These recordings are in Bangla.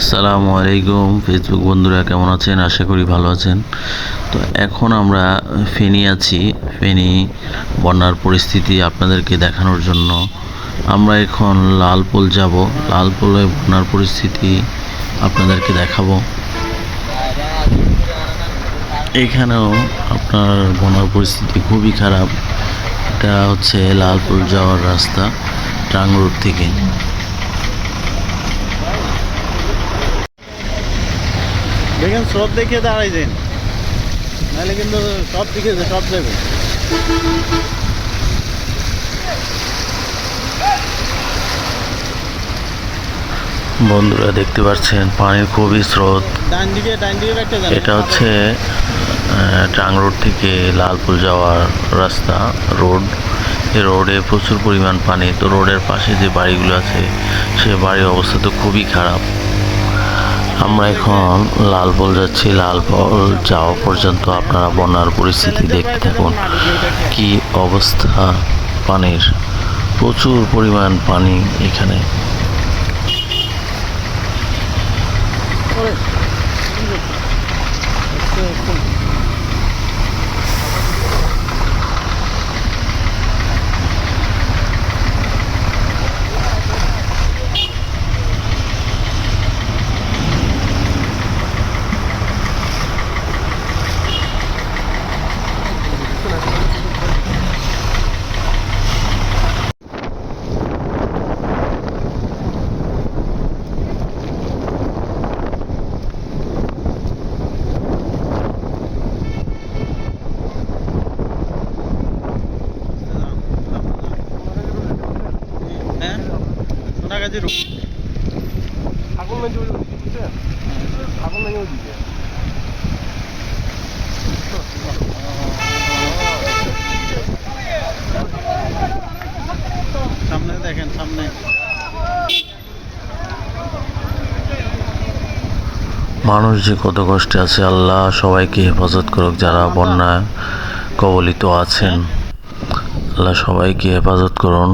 আসসালামু আলাইকুম ফেসবুক বন্ধুরা, কেমন আছেন? আশা করি ভালো আছেন। তো এখন আমরা ফেনী আছি। ফেনী বন্যার পরিস্থিতি আপনাদেরকে দেখানোর জন্য আমরা এখন লালপুল যাব। লালপুলে বন্যার পরিস্থিতি আপনাদেরকে দেখাবো। এখানেও আপনার বন্যার পরিস্থিতি খুবই খারাপ। এটা হচ্ছে লালপুল যাওয়ার রাস্তা ট্রাং রোড থেকে। দেখেন সব দেখে দাঁড়াই যান নাহলে কিন্তু সব দিকে সব যাবে বন্ধুরা দেখতে পাচ্ছেন পানির খুবই স্রোত। এটা হচ্ছে টাং রোড থেকে লালপুর যাওয়ার রাস্তা রোড। এই রোডে প্রচুর পরিমাণ পানি। তো রোডের পাশে যে বাড়িগুলো আছে সে বাড়ির অবস্থা তো খুবই খারাপ। আমরা এখন লালপল যাচ্ছি। লালপল যাওয়া পর্যন্ত আপনারা বন্যার পরিস্থিতি দেখতে থাকুন। কি অবস্থা? পানির প্রচুর পরিমাণ পানি এখানে। হ্যাঁ সোনাগাছি রোড আগুন লাগে ওই আগুন লাগে ওই সামনে দেখেন সামনে। মানুষ যে কত কষ্টে আছে আল্লাহ সবাইকে হেফাজত করুক যারা বন্যায় কবলিত আছেন। আল্লাহ সবাইকে হেফাজত করুন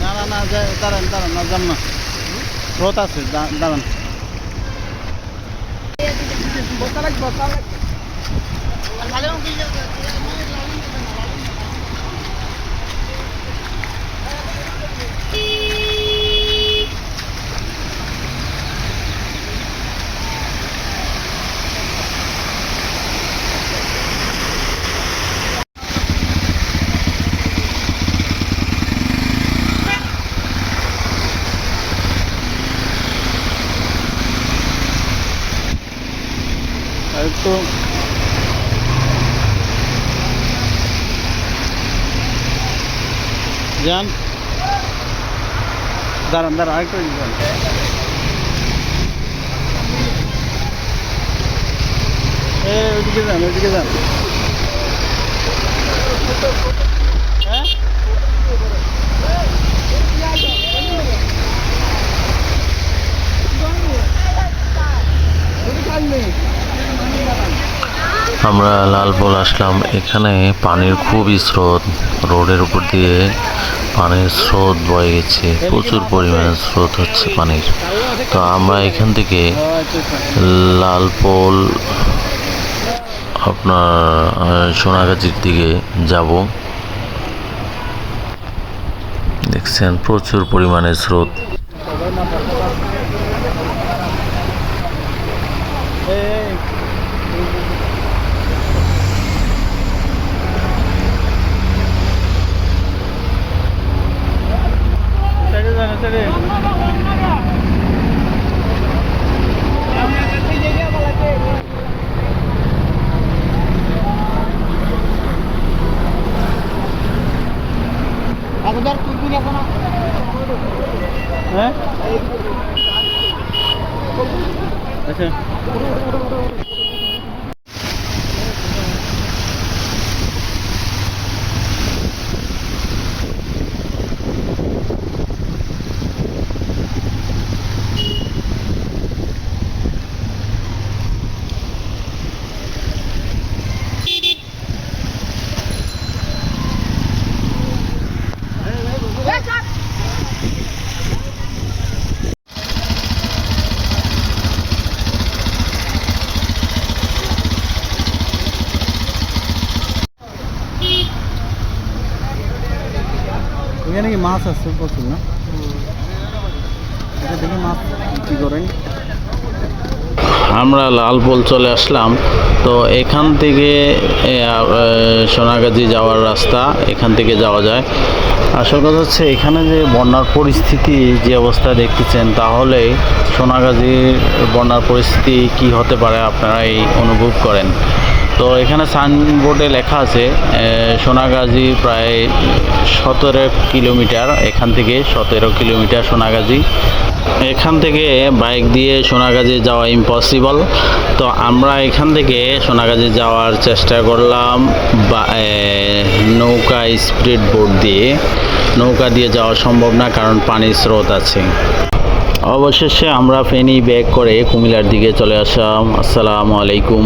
না না না যা- দাঁড়ান দাঁড়ান না যান না। স্রোত আছে দাঁড়ান। আর একটু যান। দাঁড়ান দাঁড়ান আরেকটু যান। ওইদিকে যান ওইদিকে যান। আমরা লালপল আসলাম। এখানে পানির খুবই স্রোত। রোডের উপর দিয়ে পানির স্রোত বয়ে গেছে। প্রচুর পরিমাণে স্রোত হচ্ছে পানির। তো আমরা এখান থেকে লালপোল আপনার সোনাগাছির দিকে যাব। দেখছেন, প্রচুর পরিমাণে স্রোত। হ্যাঁ? আচ্ছা। এখানে কি মাছ আছে? প্রচুর, না? আমরা লালপুল চলে আসলাম। তো এখান থেকে সোনাগাজী যাওয়ার রাস্তা এখান থেকে যাওয়া যায়। আসল কথা হচ্ছে, এখানে যে বন্যার পরিস্থিতি, যে অবস্থা দেখতেছেন, তাহলে সোনাগাজীর বন্যার পরিস্থিতি কি হতে পারে আপনারা এই অনুভব করেন? তো এখানে সাইনবোর্ডে লেখা আছে সোনাগাজী প্রায় সতেরো কিলোমিটার, এখান থেকে সতেরো কিলোমিটার সোনাগাজী। এখান থেকে বাইক দিয়ে সোনাগাজী যাওয়া ইম্পসিবল তো আমরা এখান থেকে সোনাগাজী যাওয়ার চেষ্টা করলাম, বা নৌকা স্পিড বোট দিয়ে। নৌকা দিয়ে যাওয়া সম্ভব না, কারণ পানির স্রোত আছে। অবশেষে আমরা ফেনী ব্যাক করে কুমিল্লার দিকে চলে আসলাম। আসসালামু আলাইকুম।